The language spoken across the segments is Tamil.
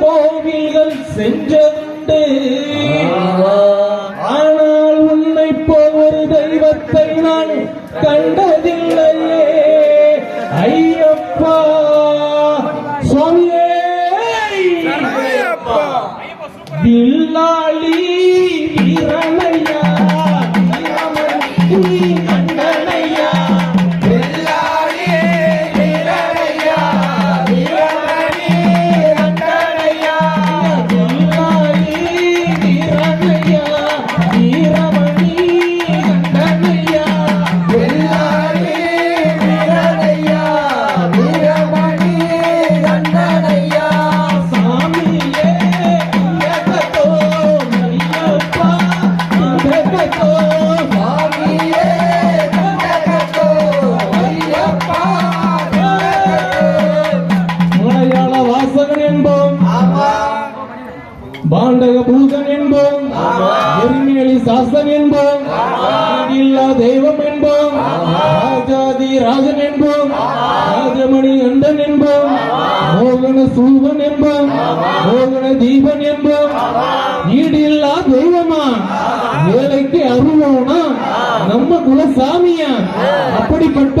கோவில்கள் சென்றதுண்டு ஆனால் உன்னை போல் ஒரு தெய்வத்தை நான் கண்டதில்லையே. ஐயப்பா சுவாமியே. வில்லாளி பாண்டக பூதன் என்போம். எரிமேலி சாசன் என்போம் இல்லா தெய்வம் என்போம் ராஜாதி ராஜன் என்போம் ராஜமணி அண்டன் என்போம் மோகன சூவன் என்போம் மோகன தீபன் என்போம் ஈடில்லா தெய்வமா அருவோனா நம்ம குலசாமியா? அப்படிப்பட்ட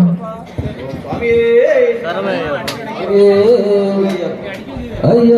ಅಯ್ಯ